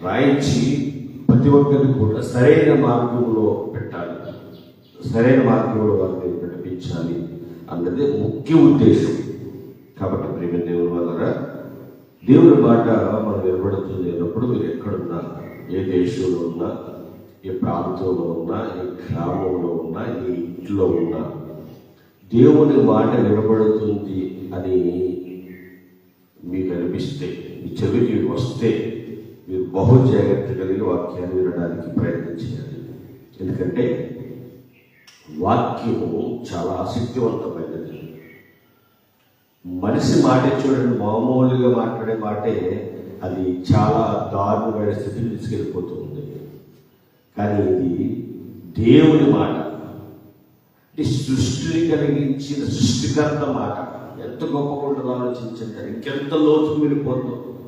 రాయించి ప్రతి ఒక్కరిని కూడా సరైన మార్గంలో పెట్టాలి. సరైన మార్గంలో వారిని నడిపించాలి అన్నది ముఖ్య ఉద్దేశం. కాబట్టి ప్రేమ దేవుని వల్ల దేవుని మాట మనం వినబడుతుంది అన్నప్పుడు మీరు ఎక్కడున్నా ఏ దేశంలో ఉన్నా ఏ ప్రాంతంలో ఉన్నా ఏ గ్రామంలో ఉన్నా ఏ ఇంట్లో ఉన్నా దేవుని మాట వినబడుతుంది అని మీకు అనిపిస్తే మీ చెవికి వస్తే మీరు బహు జాగ్రత్త కలిగి వాక్యాన్ని వినడానికి ప్రయత్నం చేయాలి. ఎందుకంటే వాక్యము చాలా ఆసక్తివంతమైనది. మనిషి మాటే చూడండి మామూలుగా మాట్లాడే మాటే అది చాలా దారుణమైన స్థితికి తీసుకెళ్ళిపోతుంది. కానీ ఇది దేవుని మాట. ఈ సృష్టిని కలిగించిన సృష్టికర్త మాట. ఎంత గొప్పగా ఉంటుందో ఆలోచించండి ఇంకెంత లోతు వెళ్ళిపోతుందో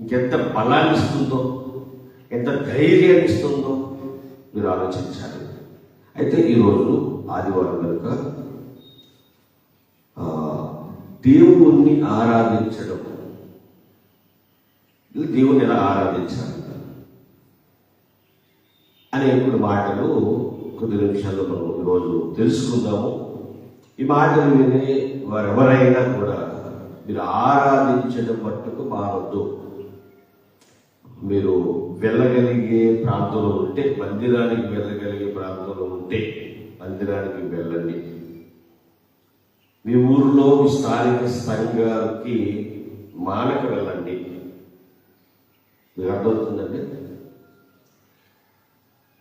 ఇంకెంత బలాన్ని ఇస్తుందో? ఎంత ధైర్యాన్ని ఇస్తుందో? మీరు ఆలోచించాలి. అయితే ఈరోజు ఆదివారం కనుక దేవుణ్ణి ఆరాధించడం. దేవుణ్ణి ఎలా ఆరాధించాలి? అనే ఇప్పుడు మాటలు కొద్ది నిమిషాల్లో మనం ఈరోజు తెలుసుకుందాము. ఈ మాటలు వినే వారెవరైనా కూడా మీరు ఆరాధించడం మట్టుకు మారద్దు మీరు వెళ్ళగలిగే ప్రాంతంలో ఉంటే మందిరానికి వెళ్ళగలిగే ప్రాంతంలో ఉంటే మందిరానికి వెళ్ళండి. మీ ఊరిలో మీ స్థానిక సంఘాలకి మానక వెళ్ళండి. మీకు అర్థమవుతుందండి?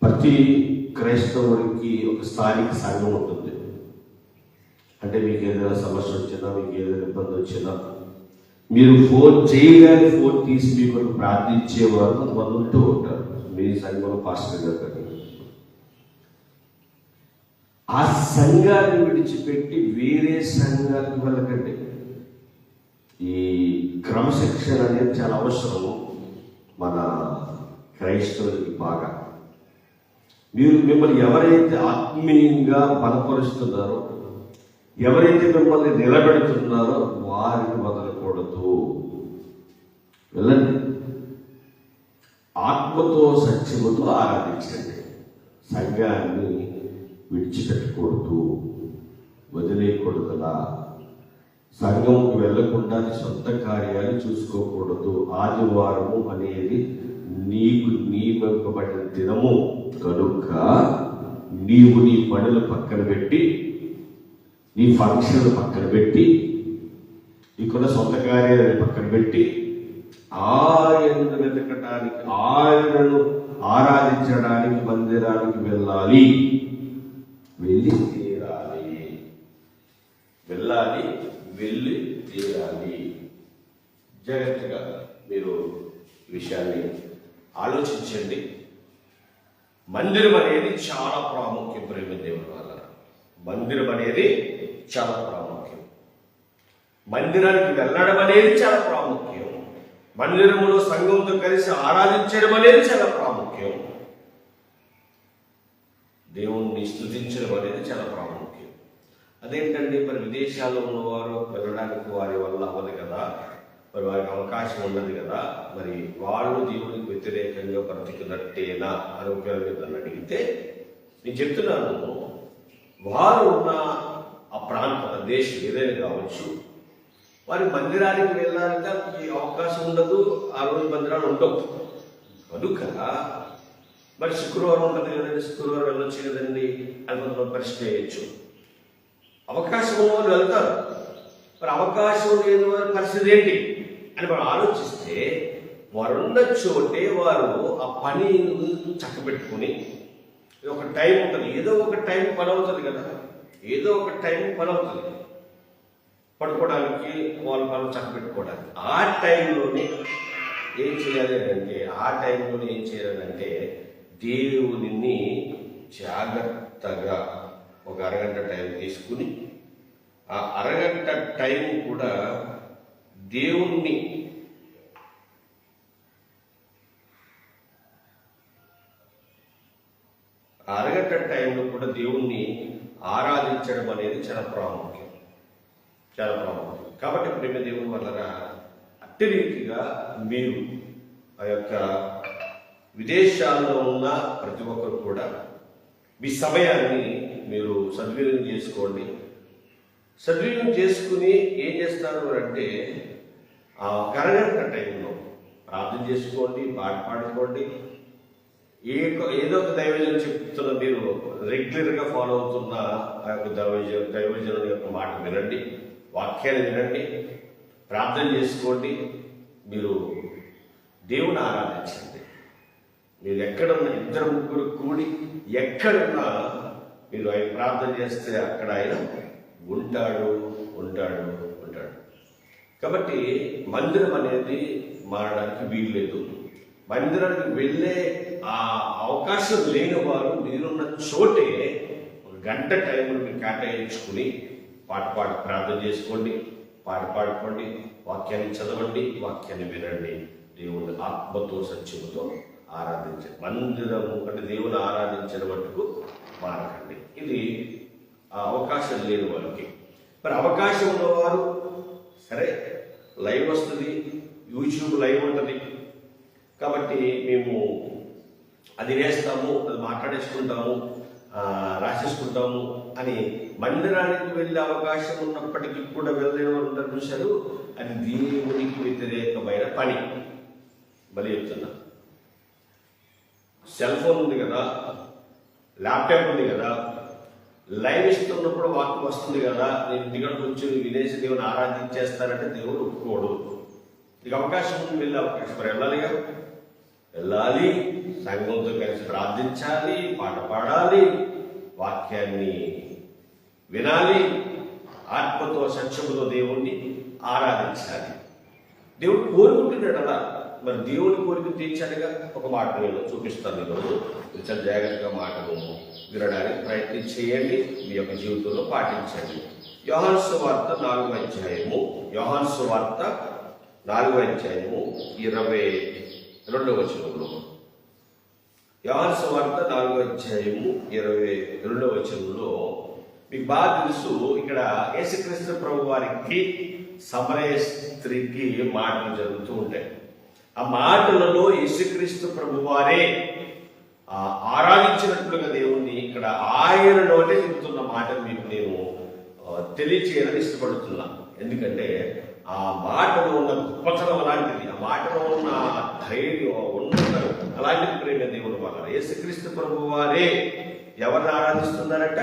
ప్రతి క్రైస్తవుడికి ఒక స్థానిక సంఘం ఉంటుంది. అంటే మీకు ఏదైనా సమస్య వచ్చినా మీకు ఏదైనా ఇబ్బంది వచ్చినా మీరు ఫోన్ చేయగానే ఫోన్ తీసి మీ కొరకు ప్రార్థించేవారు కొంతమంది ఉంటూ ఉంటారు. మీ సంఘంలో పాస్టర్ గారు కానీ. ఆ సంఘాన్ని విడిచిపెట్టి వేరే సంఘానికి వెళ్ళకండి. ఈ క్రమశిక్షణ అనేది చాలా అవసరం మన క్రైస్తవులకి బాగా. మీరు మిమ్మల్ని ఎవరైతే ఆత్మీయంగా బలపరుస్తున్నారో ఎవరైతే మిమ్మల్ని నిలబెడుతున్నారో వారిని వదలకూడదు. వెళ్ళండి. ఆత్మతో సత్యముతో ఆరాధించండి. సంఘాన్ని విడిచిపెట్టకూడదు. వదిలేయకూడదులా. సంఘంకు వెళ్ళకుండా సొంత కార్యాలు చూసుకోకూడదు. ఆదివారము అనేది నీకు నియమింపబడిన దినము కనుక నీవు నీ పనులు పక్కన పెట్టి నీ ఫంక్షన్లు పక్కన పెట్టి నీకున్న సొంత కార్యాలను పక్కన పెట్టి ఆయనను వెతకటానికి ఆయనను ఆరాధించడానికి మందిరానికి వెళ్ళాలి. వెళ్ళి తీరాలి. వెళ్ళాలి వెళ్ళి తీరాలి. జాగ్రత్తగా మీరు విషయాన్ని ఆలోచించండి. మందిరం అనేది చాలా ప్రాముఖ్యం ప్రేమ దేవుని వల్ల. మందిరం అనేది చాలా ప్రాముఖ్యం. మందిరానికి వెళ్ళడం అనేది చాలా ప్రాముఖ్యం. మందిరములో సంఘంతో కలిసి ఆరాధించడం అనేది చాలా ప్రాముఖ్యం. దేవుణ్ణి స్థుతించడం అనేది చాలా ప్రాముఖ్యం. అదేంటండి మరి విదేశాల్లో ఉన్నవారు వెళ్ళడానికి వారి వల్ల అవ్వదు కదా. మరి వారికి అవకాశం ఉన్నది కదా మరి వాళ్ళు దేవుడికి వ్యతిరేకంగా బ్రతికినట్టేనా అని ఒకవేళ నన్ను అడిగితే నేను చెప్తున్నాను వారు ఉన్న ఆ ప్రాంత దేశం ఏదైనా కావచ్చు వారి మందిరానికి వెళ్ళాలంటే ఈ అవకాశం ఉండదు ఆ రోజు మందిరాలు ఉండవు. కనుక మరి శుక్రవారం ఉంటుంది కదండి శుక్రవారం వెళ్ళొచ్చు కదండి అని కొంతమంది ప్రశ్న వేయచ్చు. అవకాశం ఉన్న వాళ్ళు వెళ్తారు. మరి అవకాశం లేని వారి పరిస్థితి ఏంటి? అని మనం ఆలోచిస్తే వారున్న చోటే వారు ఆ పని చక్కబెట్టుకుని ఒక టైం ఉంటుంది. ఏదో ఒక టైం పని అవుతుంది కదా. ఏదో ఒక టైం పని అవుతుంది పడుకోవడానికి వాళ్ళ పనులు చక్కబెట్టుకోవడానికి. ఆ టైంలోనే ఏం చేయాలి అంటే ఆ టైంలోనే ఏం చేయాలంటే దేవుని జాగ్రత్తగా ఒక అరగంట టైం తీసుకుని ఆ అరగంట టైం కూడా దేవుణ్ణి అరగట టైంలో కూడా దేవుణ్ణి ఆరాధించడం అనేది చాలా ప్రాముఖ్యం. చాలా ప్రాముఖ్యం. కాబట్టి ప్రేమ దేవుని వలన అట్టి రీతిగా మీరు ఆ యొక్క విదేశాల్లో ఉన్న ప్రతి ఒక్కరు కూడా మీ సమయాన్ని మీరు సద్వినియోగం చేసుకోండి. సద్వినియోగం చేసుకుని ఏం చేస్తారు అంటే ఆ కరగంట టైంలో ప్రార్థన చేసుకోండి పాట పాడుకోండి. ఏ ఏదో ఒక దైవజనం చెప్తున్న మీరు రెగ్యులర్గా ఫాలో అవుతున్న ఆ యొక్క దైవజ దైవజనం యొక్క మాట వినండి వాక్యాన్ని వినండి ప్రార్థన చేసుకోండి. మీరు దేవుని ఆరాధించండి. మీరు ఎక్కడున్న ఇద్దరు ముగ్గురు కూడి ఎక్కడున్నా మీరు ఆయన ప్రార్థన చేస్తే అక్కడ ఆయన ఉంటాడు ఉంటాడు. కాబట్టి మందిరం అనేది మారడానికి వీలు లేదు. మందిరానికి వెళ్ళే ఆ అవకాశం లేని వారు మీరున్న చోటే ఒక గంట టైంలో మీరు కేటాయించుకుని పాట పాడి ప్రార్థన చేసుకోండి పాట పాడుకోండి వాక్యాన్ని చదవండి వాక్యాన్ని వినండి. దేవుని ఆత్మతో సత్యముతో ఆరాధించండి మందిరము అంటే దేవుని ఆరాధించిన మటుకు మారకండి. ఇది ఆ అవకాశం లేని వాళ్ళకి మరి అవకాశం ఉన్నవారు లైవ్ వస్తుంది యూట్యూబ్ లైవ్ ఉంటుంది. కాబట్టి మేము అది వేస్తాము అది మాట్లాడేసుకుంటాము రాసేసుకుంటాము అని మందిరానికి వెళ్ళే అవకాశం ఉన్నప్పటికీ కూడా వెళ్ళలేని వారు ఉంటారు చూశారు. అది దేవునికి వ్యతిరేకమైన పని. బలి చెప్తున్నా. సెల్ ఫోన్ ఉంది కదా ల్యాప్టాప్ ఉంది కదా లైవ్ ఇస్తున్నప్పుడు వాక్యం వస్తుంది కదా నేను ఇంటికాడికి వచ్చి విదేశీ దేవుని ఆరాధించేస్తానంటే దేవుడు ఒప్పుకోడు. నీకు అవకాశం ఉంది వెళ్ళే అవకాశం. మరి వెళ్ళాలిగా వెళ్ళాలి సంఘంతో కలిసి ప్రార్థించాలి పాట పాడాలి వాక్యాన్ని వినాలి ఆత్మతో సత్యముతో దేవుణ్ణి ఆరాధించాలి. దేవుడు కోరుకుంటున్నాడు అలా. మరి దేవుని కోరిక తీర్చాలిగా ఒక మాట నేను చూపిస్తాను ఈరోజు. మీరు చాలా జాగ్రత్తగా మాటను వినడానికి ప్రయత్నం చేయండి మీ యొక్క జీవితంలో పాటించండి. యోహాన్సు వార్త నాలుగు అధ్యాయము యోహాన్సు వార్త నాలుగు అధ్యాయము ఇరవై రెండవ వచనంలో. యోహాన్సు వార్త నాలుగు అధ్యాయము ఇరవై రెండవ వచనంలో మీకు బాగా తెలుసు ఇక్కడ యేసుక్రీస్తు ప్రభు వారికి సమరయ స్త్రీకి మాటలు జరుగుతూ ఉంటాయి. ఆ మాటలలో యేసుక్రీస్తు ప్రభు వారే ఆరాధించినట్లుగా దేవుణ్ణి ఇక్కడ ఆయన నోటే చెబుతున్న మాట మీకు నేను తెలియచేయాలని ఇష్టపడుతున్నా. ఎందుకంటే ఆ మాటలో ఉన్న గొప్పతనం అలాంటిది ఆ మాటలో ఉన్న ధైర్యం ఉన్నత అలాంటిది ప్రేమ దేవుని వల్ల. యేసుక్రీస్తు ప్రభు వారే ఎవరిని ఆరాధిస్తున్నారట?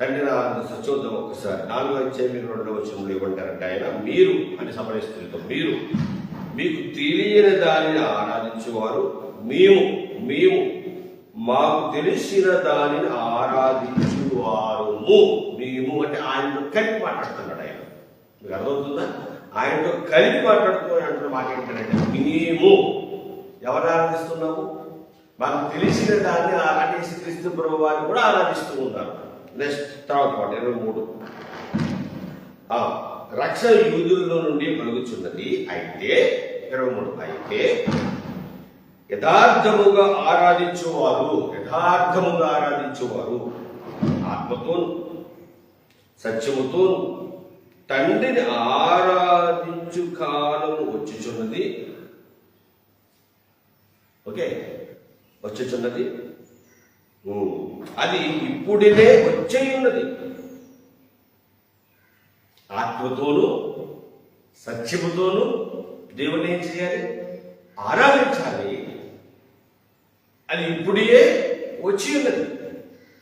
తండ్రిని ఆరాధిస్తూ చూద్దాం ఒకసారి నాలుగో వచ్చే మీరు రెండవ వచనంలో ఇవ్వంటారంటే ఆయన మీరు అని సమరిస్తుంది మీరు మీకు తెలియని దానిని ఆరాధించేవారు మేము మేము మాకు తెలిసిన దానిని ఆరాధించేవారు మేము అంటే ఆయనతో కలిపి మాట్లాడుతున్నాడు ఆయన. మీకు అర్థమవుతుందా? ఆయనతో కలిపి మాట్లాడుతూ అంటున్న మాట ఏంటంటే మేము. ఎవరు ఆరాధిస్తున్నాము? మాకు తెలిసిన దాన్ని ఆరాధించి క్రీస్తు ప్రభు వారిని కూడా ఆరాధిస్తూ ఉన్నారు. నెక్స్ట్ తర్వాత పాట ఇరవై మూడు. రక్షణ యూదుల్లో నుండి కలుగుచున్నది అయితే ఇరవై మూడు. అయితే యథార్థముగా ఆరాధించేవారు యథార్థముగా ఆరాధించేవారు ఆత్మతోను సత్యముతోను తండ్రిని ఆరాధించు కాలము వచ్చుచున్నది. ఓకే? వచ్చుచున్నది. అది ఇప్పుడే వచ్చే ఉన్నది ఆత్మతోనూ సత్యముతోనూ దేవుని ఏం చేయాలి? ఆరాధించాలి. అది ఇప్పుడే వచ్చి ఉన్నది.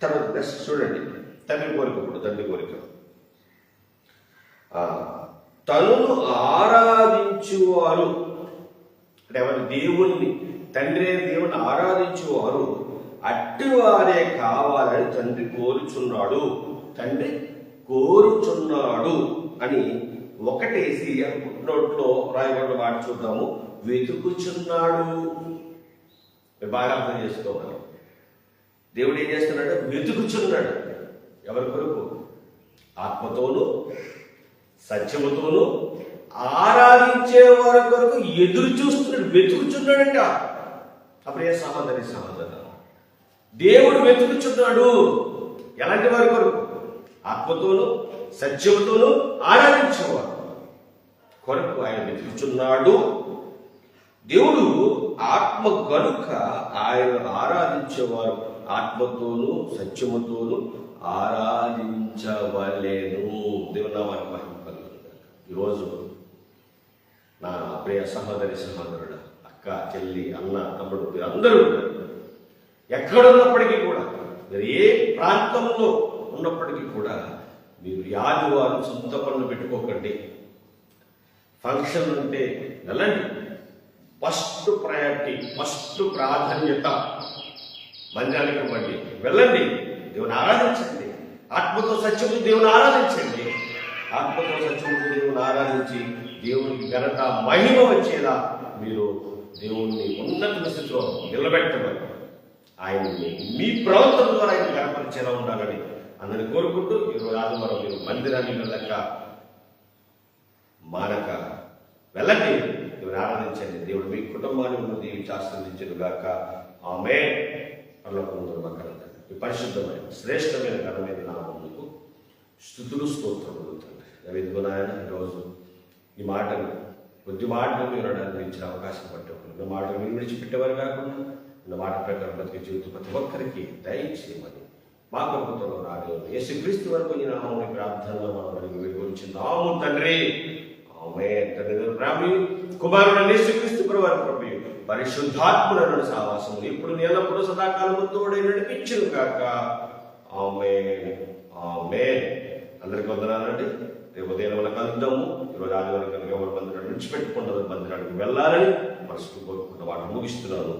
తర్వాత నెక్స్ట్ చూడండి. తండ్రి కోరిక ఇప్పుడు తండ్రి కోరిక. ఆ, తనును ఆరాధించువారు. అంటే ఎవరి? దేవుణ్ణి తండ్రి దేవుని ఆరాధించువారు. అట్టివారే కావాలని తండ్రి కోరుచున్నాడు. తండ్రి కోరుచున్నాడు అని ఒకటేసి నోట్లో రాయబడిన మాట చూద్దాము. వెతుకుచున్నాడు. బాగా అర్థం చేసుకోవాలి. దేవుడు ఏం చేస్తున్నాడు? వెతుకుచున్నాడు. ఎవరి కొరకు? ఆత్మతోనూ సత్యముతోనూ ఆరాధించే వారి కొరకు ఎదురు చూస్తున్నాడు. వెతుకుచున్నాడంట. అప్పుడు ఏ సహోదరి సహోదరు దేవుడు వెతుకుచున్నాడు. ఎలాంటి వారి కొరకు? ఆత్మతోనూ సత్యముతోనూ ఆరాధించేవారు కొరకు ఆయన వెతుకుచున్నాడు. దేవుడు ఆత్మ కనుక ఆయన ఆరాధించేవారు ఆత్మతోనూ సత్యముతోనూ ఆరాధించవలేను. దేవుడు వారి మహిమ ఈరోజు నా ప్రియ సహోదరి సహోదరుడు అక్క చెల్లి అన్న తమ్ముడు మీరందరూ ఎక్కడున్నప్పటికీ కూడా మీరు ఏ ప్రాంతంలో ఉన్నప్పటికీ కూడా మీరు ఈ ఆదివారం సొంత పనులు పెట్టుకోకండి. ఫంక్షన్ ఉంటే వెళ్ళండి ఫస్ట్ ప్రయారిటీ ఫస్ట్ ప్రాధాన్యత మందిరానికి ఇవ్వండి వెళ్ళండి దేవుని ఆరాధించండి. ఆత్మతో సత్యము దేవుని ఆరాధించండి. ఆత్మతో సత్యము దేవుని ఆరాధించి దేవునికి ఘనత మహిమ వచ్చేలా మీరు దేవుణ్ణి ఉన్నత స్థితిలో నిలబెట్టమని ఆయన్ని మీ ప్రవర్తన ద్వారా ఆయన గణపరిచేలా ఉండాలని అందరిని కోరుకుంటూ ఈరోజు ఆదివారం మీరు మందిరాన్ని వెళ్ళక మానక వెళ్ళండి దేవుని ఆరాధించండి. దేవుడు మీ కుటుంబాన్ని ఉన్నది ఆశ్రదించను గాక ఆమె పర్లోకముందు మక్కలండి ఈ పరిశుద్ధమైన శ్రేష్టమైన ఘనమైన నామములకు స్థుతులు స్తోత్రములు తండ్రి. రవింద్ర ఈరోజు ఈ మాటలు కొద్ది మాటలు మీరు ఇచ్చిన అవకాశం పట్టేవారు ఉన్న మాటలు మీరు విడిచిపెట్టేవారు కాకుండా ఉన్న మాట ప్రకారం బతికే జీవితం ప్రతి ఒక్కరికి దయచేయమని మా కొరకుతో రాడు యేసుక్రీస్తు వరకు ఈ నామని ప్రార్థనలో మనం అడిగి వేడుకొచ్చిందాము తండ్రి తండ్రి. కుమారుడు యేసుక్రీస్తు ప్రవారి ప్రభు పరిశుద్ధాత్ములను సావాసము. ఇప్పుడు ఎల్లప్పుడూ సదాకాలము తోడే నడిపించను కాక ఆమె ఆమె అందరికి వందనాలండి రేపు ఉదయం వల్ల కలుద్దాము ఈరోజు ఆదివారం కనుక ఎవరు మందిరాన్ని విడిచిపెట్టుకుంటారు మందిరానికి వెళ్ళాలని మనసుకు కోరుకుంటూ వాటిని ముగిస్తున్నాను.